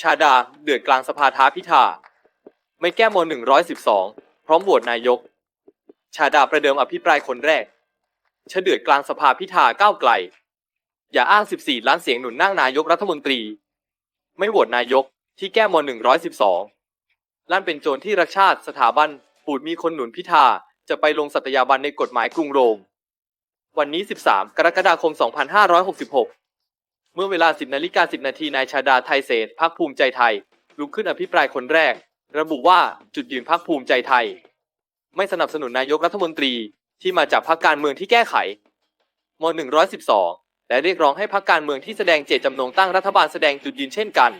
ชาดา เดือดกลางสภาท้าพิธา ไม่แก้ม112 พร้อมโหวตนายก ชาดาประเดิมอภิปรายคนแรกเฉเดือดกลางสภาพิธาก้าวไกล อย่าอ้าง 14 ล้านเสียงหนุนนั่งนายกรัฐมนตรี ไม่โหวตนายกที่แก้ม112 ลั่นเป็นโจรที่รักชาติสถาบัน ปูดมีคนหนุนพิธา จะไปลงสัตยาบันในกฎหมายกรุงโรม วันนี้ 13 กรกฎาคม 2566 เมื่อเวลา 10นาฬิกา10 นาทีนายชาดาไทยเศษพักภูมิใจไทย ลุกขึ้นอภิปรายคนแรก ระบุว่าจุดยืนพักภูมิใจไทย ไม่สนับสนุนนายกรัฐมนตรีที่มาจากพรรคการเมืองที่แก้ไขม 112 และเรียกร้องให้พรรคการเมืองที่แสดงเจตจำนงตั้งรัฐบาลแสดงจุดยืนเช่นกัน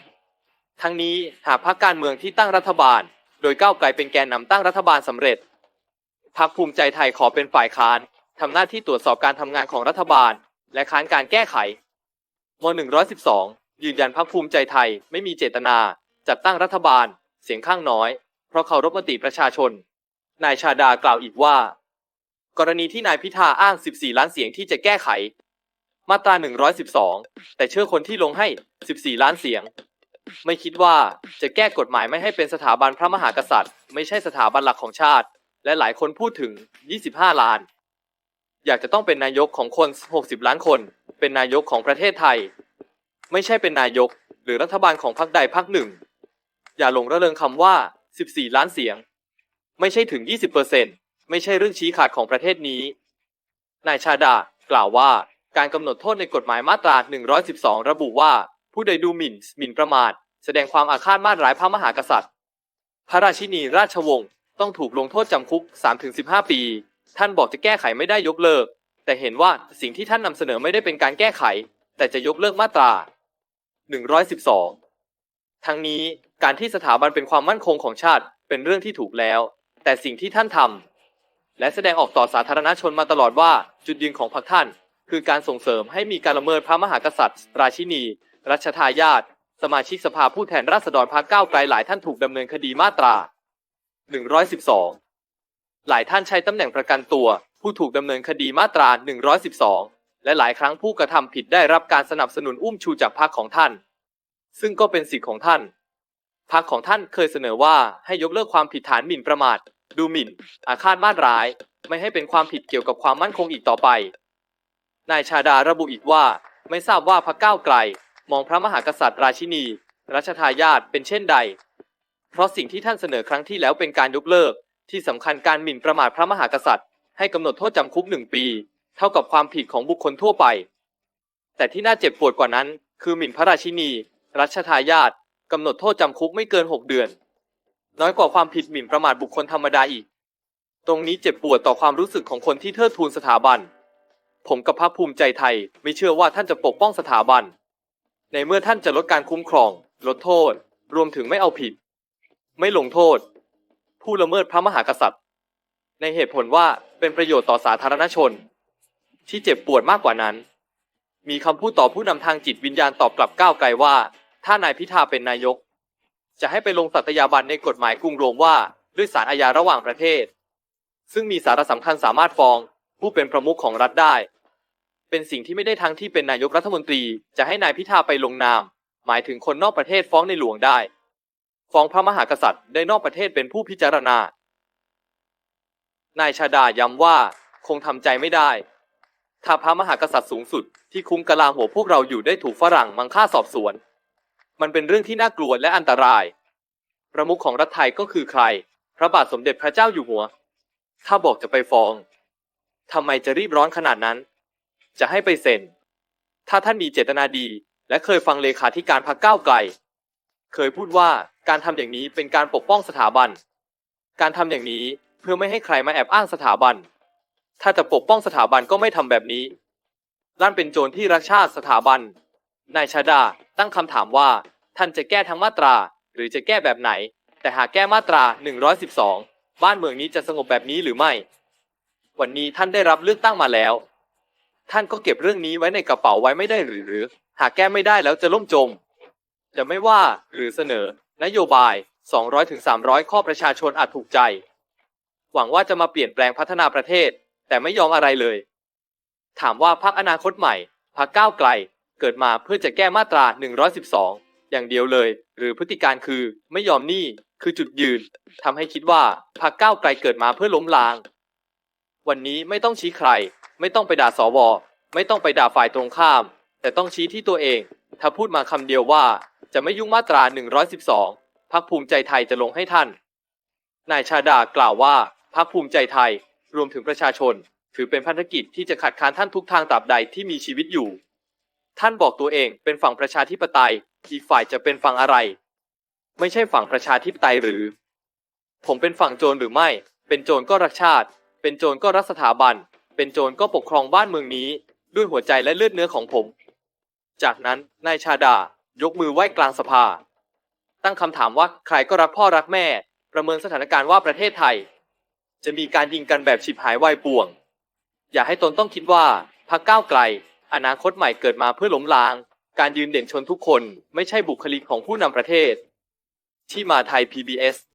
ทั้งนี้หากพรรคการเมืองที่ตั้งรัฐบาล โดยก้าวไกลเป็นแกนนำตั้งรัฐบาลสำเร็จพรรคภูมิใจไทยขอเป็นฝ่ายค้านทำหน้าที่ตรวจสอบการทำงานของรัฐบาล และค้านการแก้ไข ม 112 ยืนยันพรรคภูมิใจไทยไม่มีเจตนา จัดตั้งรัฐบาล เสียงข้างน้อย เพราะเคารพมติประชาชน นายชาดากล่าวอีกว่า กรณีที่นายพิธาอ้าง 14 ล้านเสียงที่จะแก้ไข มาตรา 112 แต่เชื่อคนที่ลงให้ 14 ล้านเสียง ไม่คิดว่าจะแก้กฎหมายไม่ให้เป็นสถาบันพระมหากษัตริย์ ไม่ใช่สถาบันหลักของชาติ และหลายคนพูดถึง 25 ล้าน อยากจะต้องเป็นนายกของคน 60 ล้านคน เป็นนายกของประเทศไทย ไม่ใช่เป็นนายกหรือรัฐบาลของพรรคใดพรรคหนึ่ง อย่าหลงระเริงคำว่า 14 ล้านเสียง ไม่ใช่ถึง 20%ไม่ใช่เรื่องชี้ขาดของประเทศนี้ นายชาดากล่าวว่าการกำหนดโทษในกฎหมายมาตรา 112 ระบุว่า ผู้ใดดูหมิ่นหมิ่นประมาท แสดงความอาฆาตมาตร้ายพระมหากษัตริย์ พระราชินีราชวงศ์ต้องถูกลงโทษจำคุก 3-15 ปี ท่านบอกจะแก้ไขไม่ได้ยกเลิก แต่เห็นว่าสิ่งที่ท่านนำเสนอไม่ได้เป็นการแก้ไข แต่จะยกเลิกมาตรา 112 ทั้งนี้การที่สถาบันเป็นความมั่นคงของชาติเป็นเรื่องที่ถูกแล้ว แต่สิ่งที่ท่านทำและแสดงออกต่อสาธารณชนมาตลอดว่าจุดยืนของพรรคท่าน คือการส่งเสริมให้มีการละเมิดพระมหากษัตริย์ ราชินี รัชทายาทสมาชิกสภาผู้แทนราษฎรพรรคก้าวไกลหลายท่านถูกดำเนินคดีมาตรา 112 หลายท่านใช้ตำแหน่งประกันตัว ผู้ถูกดำเนินคดีมาตรา 112 และหลายครั้งผู้กระทำผิดได้รับการสนับสนุนอุ้มชูจากพรรคของท่าน ซึ่งก็เป็นสิทธิ์ของท่านพรรคของท่านเคยเสนอว่าให้ยกเลิกความผิดฐานหมิ่นประมาท ดูหมิ่น อาฆาตมาตร้าย ไม่ให้เป็นความผิดเกี่ยวกับความมั่นคงอีกต่อไป นายชาดาระบุอีกว่า ไม่ทราบว่าพรรคก้าวไกล มองพระมหากษัตริย์ราชินี รัชทายาทเป็นเช่นใด เพราะสิ่งที่ท่านเสนอครั้งที่แล้วเป็นการยกเลิก ที่สำคัญการหมิ่นประมาทพระมหากษัตริย์ ให้กำหนดโทษจำคุกหนึ่งปี เท่ากับความผิดของบุคคลทั่วไป แต่ที่น่าเจ็บปวดกว่านั้น คือหมิ่นพระราชินี รัชทายาทกำหนดโทษจำคุกไม่เกิน 6 เดือน น้อยกว่าความผิดหมิ่นประมาทบุคคลธรรมดาอีก ตรงนี้เจ็บปวดต่อความรู้สึกของคนที่เทิดทูนสถาบัน ผมกับพรรคภูมิใจไทยไม่เชื่อว่าท่านจะปกป้องสถาบัน ในเมื่อท่านจะลดการคุ้มครอง ลดโทษ รวมถึงไม่เอาผิด ไม่ลงโทษ ผู้ละเมิดพระมหากษัตริย์ ในเหตุผลว่าเป็นประโยชน์ต่อสาธารณชน ที่เจ็บปวดมากกว่านั้น มีคำพูดต่อผู้นำทางจิตวิญญาณตอบกลับก้าวไกลว่า ถ้านายพิธาเป็นนายก จะให้ไปลงสัตยาบันในกฎหมายกรุงโรมว่าด้วยสารอาญาระหว่างประเทศ ซึ่งมีสาระสำคัญสามารถฟ้อง ผู้เป็นประมุขของรัฐได้ เป็นสิ่งที่ไม่ได้ทั้งที่เป็นนายกรัฐมนตรี จะให้นายพิธาไปลงนาม หมายถึงคนนอกประเทศฟ้องในหลวงได้ ฟ้องพระมหากษัตริย์ได้นอกประเทศเป็นผู้พิจารณา นายชาดาย้ำว่าคงทำใจไม่ได้ ถ้าพระมหากษัตริย์สูงสุดที่คุ้มกะลาหัวพวกเราอยู่ได้ถูกฝรั่งมังค่าสอบสวน มันเป็นเรื่องที่น่ากลัวและอันตราย ประมุขของรัฐไทยก็คือใคร พระบาทสมเด็จพระเจ้าอยู่หัว ถ้าบอกจะไปฟ้องทำไมจะรีบร้อนขนาดนั้น จะให้ไปเซ็น ถ้าท่านมีเจตนาดี และเคยฟังเลขาธิการพรรคก้าวไกล เคยพูดว่าการทำอย่างนี้เป็นการปกป้องสถาบัน การทำอย่างนี้ พื่อไม่ให้ใครมาแอบอ้างสถาบัน ถ้าจะปกป้องสถาบันก็ไม่ทำแบบนี้นั่นเป็นโจรที่รักชาติสถาบัน นายชาดาตั้งคำถามว่า ท่านจะแก้ทั้งมาตรา หรือจะแก้แบบไหน แต่หากแก้มาตรา 112 บ้านเมืองนี้จะสงบแบบนี้หรือไม่ วันนี้ท่านได้รับเลือกตั้งมาแล้ว ท่านก็เก็บเรื่องนี้ไว้ในกระเป๋าไว้ไม่ได้หรือ หากแก้ไม่ได้แล้วจะล่มจม จะไม่ว่าหรือเสนอ นโยบาย 200-300 ข้อประชาชนอาจถูกใจ หวังว่าจะมาเปลี่ยนแปลงพัฒนาประเทศ แต่ไม่ยอมอะไรเลย ถามว่าพักอนาคตใหม่พักก้าวไกล เกิดมาเพื่อจะแก้มาตรา 112 อย่างเดียวเลย หรือพฤติการคือไม่ยอมหนี่คือจุดยืนทำให้คิดว่าพรรคก้าวไกลเกิดมาเพื่อล้มล้าง วันนี้ไม่ต้องชี้ใคร ไม่ต้องไปด่าสวไม่ต้องไปด่าฝ่ายตรงข้าม แต่ต้องชี้ที่ตัวเอง ถ้าพูดมาคำเดียวว่า จะไม่ยุ่งมาตรา 112พักภูมิใจไทยจะลงให้ท่านนายชาดากล่าวว่า พักภูมิใจไทย รวมถึงประชาชน ถือเป็นพันธกิจที่จะขัดขานท่านทุกทางตราบใดที่มีชีวิตอยู่ ท่านบอกตัวเองเป็นฝั่งประชาธิปไตย อีกฝ่ายจะเป็นฝั่งอะไร ไม่ใช่ฝั่งประชาธิปไตยหรือ ผมเป็นฝั่งโจรหรือไม่ เป็นโจรก็รักชาติ เป็นโจรก็รักสถาบัน เป็นโจรก็ปกครองบ้านเมืองนี้ ด้วยหัวใจและเลือดเนื้อของผม จากนั้นนายชาดา ยกมือไหว้กลางสภา ตั้งคำถามว่าใครก็รักพ่อรักแม่ ประเมินสถานการณ์ว่าประเทศไทย จะมีการยิงกันแบบฉิบหายวายป่วง อย่าให้ตนต้องคิดว่าพักก้าวไกล อนาคตใหม่เกิดมาเพื่อล้มล้าง การยืนเด่นชนทุกคนไม่ใช่บุคลิกของผู้นำประเทศ ที่มาไทย PBS